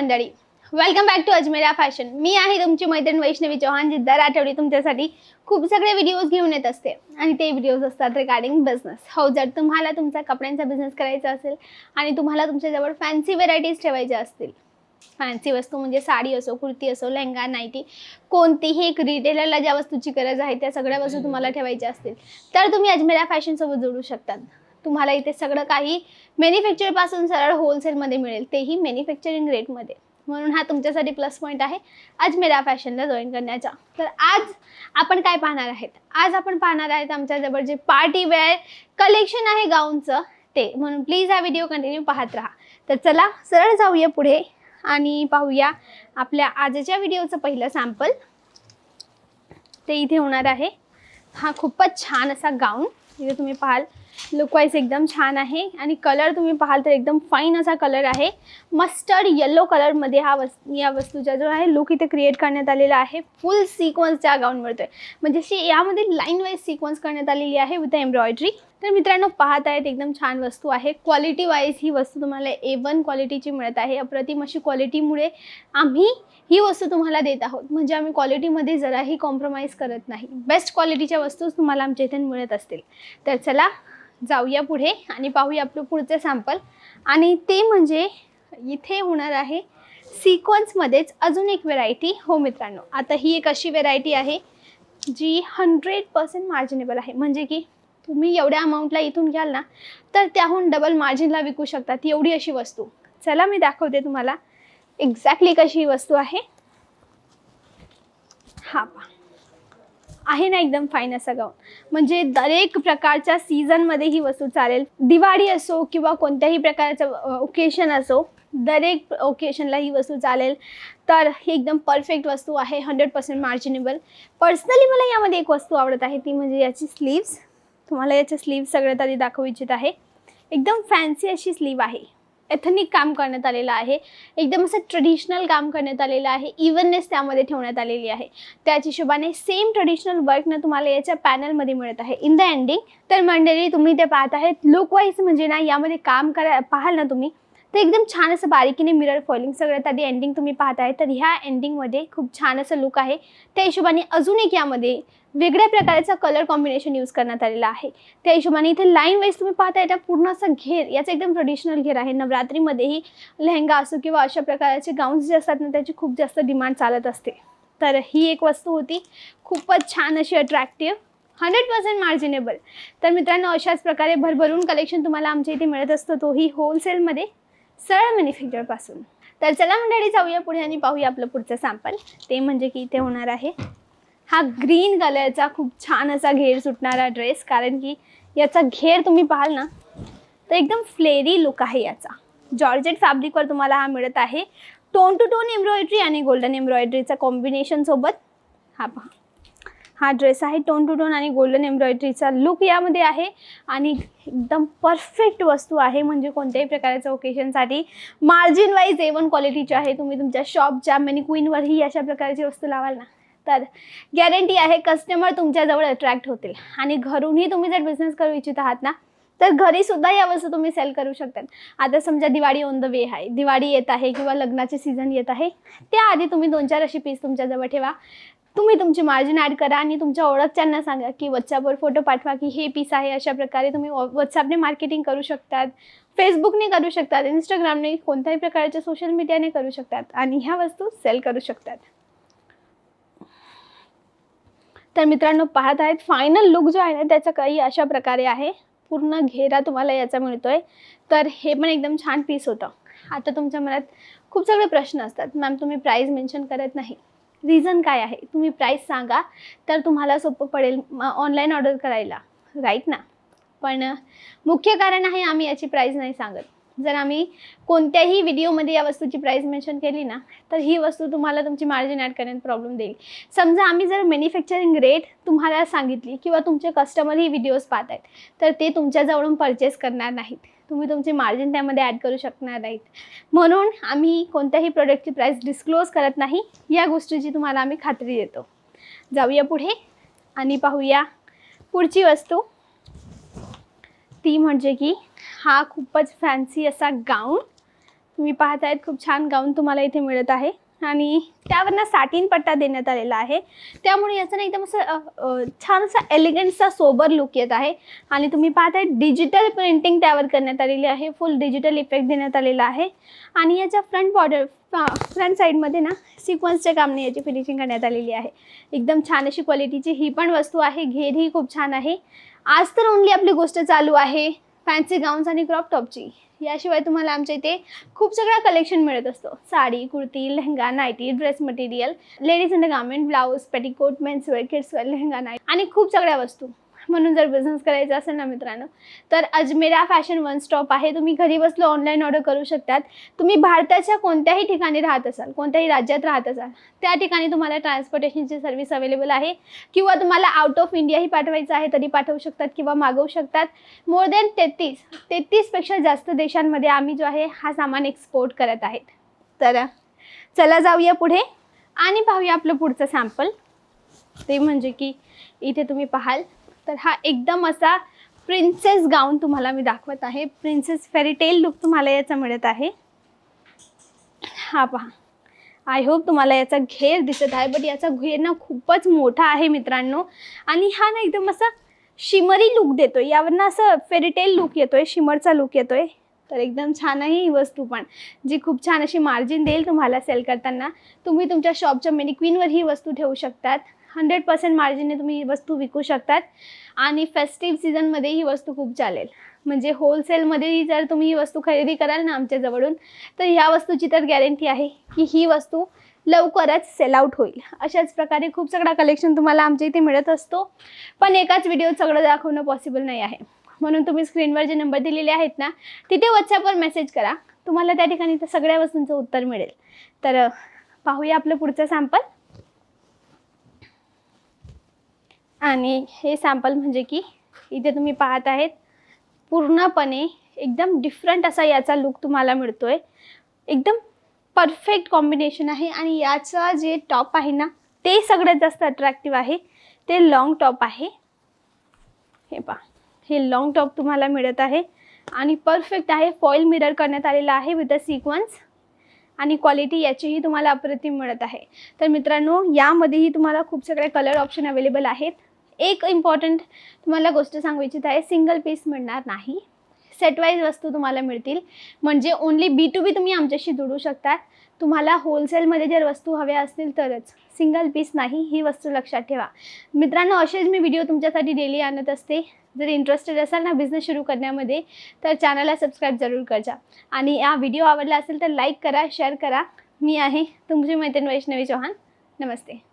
मंडळी. Welcome back to Ajmera fashion मी आहे तुमची मैत्रीण वैष्णवी चौहान जी दर आठवडी तुमच्यासाठी खूप सगळे व्हिडिओज घेऊन येत असते. आणि ते व्हिडिओज असतात रिगार्डिंग बिझनेस हो जर तुम्हाला तुमचा कपड्यांचा बिझनेस करायचा असेल आणि तुम्हाला तुमच्याजवळ फॅन्सी व्हेरायटीज ठेवायच्या असतील फॅन्सी वस्तू म्हणजे साडी असो कुर्ती असो लेहंगा नाईटी कोणतीही एक रिटेलरला ज्या वस्तूची गरज आहे त्या सगळ्या वस्तू तुम्हाला ठेवायच्या असतील तर तुम्ही अजमेरा फॅशनसोबत जोडू शकतात. तुम्हाला इथे सगळं काही मॅन्युफॅक्चरपासून सरळ होलसेलमध्ये मिळेल तेही मॅन्युफॅक्चरिंग रेटमध्ये म्हणून हा तुमच्यासाठी प्लस पॉईंट आहे. अजमेरा फॅशनला जॉईन करण्याचा. तर आज आपण काय पाहणार आहेत? आज आपण पाहणार आहेत आमच्याजवळ जे पार्टी वेअर कलेक्शन आहे गाऊनचं ते. म्हणून प्लीज हा व्हिडिओ कंटिन्यू पाहत राहा. तर चला सरळ जाऊया पुढे आणि पाहूया आपल्या आजच्या व्हिडिओचं पहिलं सॅम्पल ते इथे होणार आहे. हा खूपच छान असा गाऊन इथे तुम्ही पाहाल. लुकवाईज एकदम छान आहे. आणि कलर तुम्ही पाहाल तर एकदम फाईन असा कलर आहे. मस्टर्ड येलो कलरमध्ये हा वस् या वस्तूचा जो आहे लुक इथे क्रिएट करण्यात आलेला आहे. फुल सिक्वन्सच्या गाऊन आहे म्हणजे अशी यामध्ये लाईन वाईज सिक्वन्स करण्यात आलेली आहे विथ एम्ब्रॉयडरी तर मित्रांनो पाहत आहेत एकदम छान वस्तू आहे. क्वालिटी वाईज ही वस्तू तुम्हाला ए वन क्वालिटीची मिळत आहे. अप्रतिम अशी क्वालिटीमुळे आम्ही ही वस्तू तुम्हाला देत आहोत. म्हणजे आम्ही क्वालिटीमध्ये जराही कॉम्प्रोमाइज करत नाही. बेस्ट क्वालिटीच्या वस्तूच तुम्हाला आमच्या इथे मिळत असतील. तर चला जाऊया पुढे आणि पाहूया आपलं पुढचं सॅम्पल आणि ते म्हणजे इथे होणार आहे सिक्वन्समध्येच अजून एक व्हेरायटी हो मित्रांनो आता ही एक अशी व्हेरायटी आहे जी हंड्रेड पर्सेंट मार्जिनेबल आहे. म्हणजे की तुम्ही एवढ्या अमाऊंटला इथून घ्याल ना तर त्याहून डबल मार्जिनला विकू शकतात एवढी अशी वस्तू. चला मी दाखवते तुम्हाला एक्झॅक्टली कशी ही वस्तू आहे. हा पा आहे ना एकदम फाईन असं गाऊन म्हणजे दरेक प्रकारच्या सीझनमध्ये ही वस्तू चालेल. दिवाळी असो किंवा कोणत्याही प्रकारचं ओकेशन असो दरेक ओकेशनला ही वस्तू चालेल. तर ही एकदम परफेक्ट वस्तू आहे हंड्रेड पर्सेंट मार्जिनेबल पर्सनली मला यामध्ये एक वस्तू आवडत आहे ती म्हणजे याची स्लीव्स तुम्हाला याच्या स्लीव्स सगळ्यात आधी दाखवू इच्छित आहे. एकदम फॅन्सी अशी स्लीव आहे. एथनिक काम करण्यात आलेलं आहे. एकदम असं ट्रेडिशनल काम करण्यात आलेलं आहे. इव्हननेस त्यामध्ये ठेवण्यात आलेली आहे. त्याच हिशोबाने सेम ट्रेडिशनल वर्कनं तुम्हाला याच्या पॅनलमध्ये मिळत आहे. इन द एंडिंग तर मंडळी तुम्ही ते पाहत आहेत. लुकवाईज म्हणजे ना यामध्ये काम करा पाहाल ना तुम्ही. तर एकदम छान असं बारीकीने मिरर फॉलिंग सगळ्यात आधी एंडिंग तुम्ही पाहत आहे तर ह्या एंडिंगमध्ये खूप छान असं लुक आहे. त्या हिशोबाने अजून एक यामध्ये वेगळ्या प्रकारचा कलर कॉम्बिनेशन यूज करण्यात आलेला आहे. त्या हिशोबाने इथे लाईन वाईज तुम्ही पाहता येता पूर्ण असा घेर याचा एकदम ट्रेडिशनल घेर आहे. नवरात्रीमध्येही लेहंगा असो किंवा अशा प्रकारचे गाऊन्स जे असतात ना त्याची खूप जास्त डिमांड चालत असते. तर ही एक वस्तू होती. खूपच छान अशी अट्रॅक्टिव्ह हंड्रेड पर्सेंट मार्जिनेबल तर मित्रांनो अशाच प्रकारे भरभरून कलेक्शन तुम्हाला आमच्या इथे मिळत असतो. तोही होलसेलमध्ये सरळ मॅन्युफॅक्चरपासून तर चला मंडळी जाऊया पुढे आणि पाहूया आपलं पुढचं सॅम्पल ते म्हणजे की इथे होणार आहे. हा ग्रीन कलरचा खूप छान असा घेर सुटणारा ड्रेस कारण की याचा घेर तुम्ही पाहाल ना तर एकदम फ्लेरी लुक आहे याचा. जॉर्जेट फॅब्रिकवर तुम्हाला हा मिळत आहे. टोन टू टोन एम्ब्रॉयडरी आणि गोल्डन एम्ब्रॉयडरीचा कॉम्बिनेशनसोबत हा पहा. हा ड्रेस आहे टोन टू टोन आणि गोल्डन एम्ब्रॉयडरीचा लुक यामध्ये आहे. आणि एकदम परफेक्ट वस्तू आहे म्हणजे कोणत्याही प्रकारच्या ओकेशनसाठी मार्जिन वाईज ए वन क्वालिटीची आहे. तुम्ही तुमच्या शॉपच्या क्वीनवरही अशा प्रकारची वस्तू लावाल ना. तर गॅरंटी आहे कस्टमर तुमच्याजवळ अट्रॅक्ट होतील. आणि घरूनही तुम्ही जर बिझनेस करू इच्छित आहात ना तर घरीसुद्धा या वस्तू तुम्ही सेल करू शकतात. आता समजा दिवाळी ऑन द वे आहे. दिवाळी येत आहे किंवा लग्नाचे सीझन येत आहे. त्याआधी तुम्ही दोन चार अशी पीस तुमच्याजवळ ठेवा. तुम्ही तुमची मार्जिन ॲड करा आणि तुमच्या ओळखच्यांना सांगा की व्हॉट्सॲपवर फोटो पाठवा की हे पीस आहे अशा प्रकारे तुम्ही व्हॉट्सॲपने मार्केटिंग करू शकतात. फेसबुकने करू शकतात. इंस्टाग्रामने कोणत्याही प्रकारच्या सोशल मीडियाने करू शकतात. आणि ह्या वस्तू सेल करू शकतात. तर मित्रांनो पाहत आहेत. फायनल लुक जो आहे ना त्याचा काही अशा प्रकारे आहे. पूर्ण घेरा तुम्हाला याचा मिळतोय. तर हे पण एकदम छान पीस होतं. आता तुमच्या मनात खूप सगळे प्रश्न असतात. मॅम तुम्ही प्राईज मेन्शन करत नाही. रिझन काय आहे? तुम्ही प्राईस सांगा तर तुम्हाला सोपं पडेल ऑनलाईन ऑर्डर करायला. राईट ना? पण मुख्य कारण आहे आम्ही याची प्राईस नाही सांगत. जर आम्ही कोणत्याही व्हिडिओमध्ये या वस्तूची प्राईस मेन्शन केली ना तर ही वस्तू तुम्हाला तुमची मार्जिन ॲड करण्यात प्रॉब्लेम देईल. समजा आम्ही जर मॅन्युफॅक्चरिंग रेट तुम्हाला सांगितली किंवा तुमचे कस्टमर ही व्हिडिओज पाहत आहेत तर ते तुमच्याजवळून परचेस करणार नाहीत. तुम्ही तुमचे मार्जिन त्यामध्ये ॲड करू शकणार नाहीत. म्हणून आम्ही कोणत्याही प्रोडक्टची प्राईस डिस्क्लोज करत नाही या गोष्टीची तुम्हाला आम्ही खात्री देतो. जाऊया पुढे आणि पाहूया पुढची वस्तू. ती म्हणजे की हा खूपच फॅन्सी असा गाऊन तुम्ही पाहत आहेत खूप छान गाऊन तुम्हाला इथे मिळत आहे. आणि त्यावरनं साटीन पट्टा देण्यात आलेला आहे. त्यामुळे याचं ना एकदम असं छान असा एलिगंटचा सोबर लुक येत आहे. आणि तुम्ही पाहताय डिजिटल प्रिंटिंग त्यावर करण्यात आलेली आहे. फुल डिजिटल इफेक्ट देण्यात आलेला आहे. आणि याच्या फ्रंट बॉर्डर फ्रंट साईडमध्ये ना सिक्वन्सच्या कामने याची फिनिशिंग करण्यात आलेली आहे. एकदम छान अशी क्वालिटीची ही पण वस्तू आहे. घेर ही खूप छान आहे. आज तर ओनली आपली गोष्ट चालू आहे. फॅन्सी गाऊन्स आणि क्रॉप टॉपची याशिवाय तुम्हाला आमच्या इथे खूप सगळा कलेक्शन मिळत असतो. Sari kurti lehenga nighty dress material ladies and garment blouse petticoat menswear kidswear lehenga night आणि खूप सगळ्या वस्तू. म्हणून जर बिझनेस करायचा असेल ना मित्रांनो तर अजमेरा फॅशन वन स्टॉप आहे. तुम्ही घरी बसलो ऑनलाईन ऑर्डर करू शकतात. तुम्ही भारताच्या कोणत्याही ठिकाणी राहत असाल कोणत्याही राज्यात राहत असाल त्या ठिकाणी तुम्हाला ट्रान्सपोर्टेशनची सर्व्हिस अवेलेबल आहे. किंवा तुम्हाला आउट ऑफ इंडियाही पाठवायचं आहे तरी पाठवू शकतात किंवा मागवू शकतात. मोर दॅन तेहतीस तेहतीसपेक्षा जास्त देशांमध्ये आम्ही जो आहे हा सामान एक्सपोर्ट करत आहेत. तर चला जाऊया पुढे आणि पाहूया आपलं पुढचं सॅम्पल ते म्हणजे की इथे तुम्ही पाहाल. तर हा एकदम असा प्रिन्सेस गाऊन तुम्हाला मी दाखवत आहे. प्रिन्सेस फेरीटेल लुक तुम्हाला याचा मिळत आहे. हा पहा. आय होप तुम्हाला याचा घेर दिसत आहे बट याचा घेर ना खूपच मोठा आहे मित्रांनो. आणि हा ना एकदम असा शिमरी लुक देतोय. यावर ना असं फेरीटेल लुक येतोय शिमरचा लुक येतोय. तर एकदम छान आहे ही वस्तू पण. जी खूप छान अशी मार्जिन देईल तुम्हाला सेल करताना. तुम्ही तुमच्या शॉपच्या मेनिक्विनवर ही वस्तू ठेवू शकतात. हंड्रेड पर्सेंट मार्जिनने तुम्ही ही वस्तू विकू शकतात. आणि फेस्टिव्ह सीझनमध्ये ही वस्तू खूप चालेल. म्हणजे होलसेलमध्येही जर तुम्ही ही वस्तू खरेदी कराल ना आमच्याजवळून तर ह्या वस्तूची तर गॅरंटी आहे की ही वस्तू लवकरच सेल आउट होईल. अशाच प्रकारे खूप सगळा कलेक्शन तुम्हाला आमच्या इथे मिळत असतो. पण एकाच व्हिडिओत सगळं दाखवणं पॉसिबल नाही आहे. म्हणून तुम्ही स्क्रीनवर जे नंबर दिलेले आहेत ना तिथे व्हॉट्सॲपवर मेसेज करा. तुम्हाला त्या ठिकाणी त्या सगळ्या वस्तूंचं उत्तर मिळेल. तर पाहूया आपलं पुढचं सॅम्पल आणि हे सॅम्पल म्हणजे की इथे तुम्ही पाहत आहेत पूर्णपणे एकदम डिफरंट असा याचा लुक तुम्हाला मिळतो आहे एकदम परफेक्ट कॉम्बिनेशन आहे आणि याचा जे टॉप आहे ना ते सगळ्यात जास्त अट्रॅक्टिव्ह आहे. ते लॉंग टॉप आहे. हे पा हे लॉंग टॉप तुम्हाला मिळत आहे आणि परफेक्ट आहे. फॉईल मिरर करण्यात आलेला आहे विथ अ सिक्वन्स आणि क्वालिटी याचीही तुम्हाला अप्रतिम मिळत आहे. तर मित्रांनो यामध्येही तुम्हाला खूप सगळे कलर ऑप्शन अवेलेबल आहेत. एक इम्पॉर्टंट तुम्हाला गोष्ट सांगू इच्छित आहे. सिंगल पीस मिळणार नाही. सेटवाईज वस्तू तुम्हाला मिळतील. म्हणजे ओन्ली बी टू बी तुम्ही आमच्याशी जोडू शकतात तुम्हाला होलसेलमध्ये जर वस्तू हव्या असतील तरच. सिंगल पीस नाही ही वस्तू लक्षात ठेवा. मित्रांनो असेच मी व्हिडिओ तुमच्यासाठी डेली आणत असते. जर इंटरेस्टेड असाल ना बिझनेस सुरू करण्यामध्ये तर चॅनलला सबस्क्राईब जरूर करजा. आणि हा व्हिडिओ आवडला असेल तर लाईक करा शेअर करा. मी आहे तुमची मैत्रीण वैष्णवी चौहान. नमस्ते.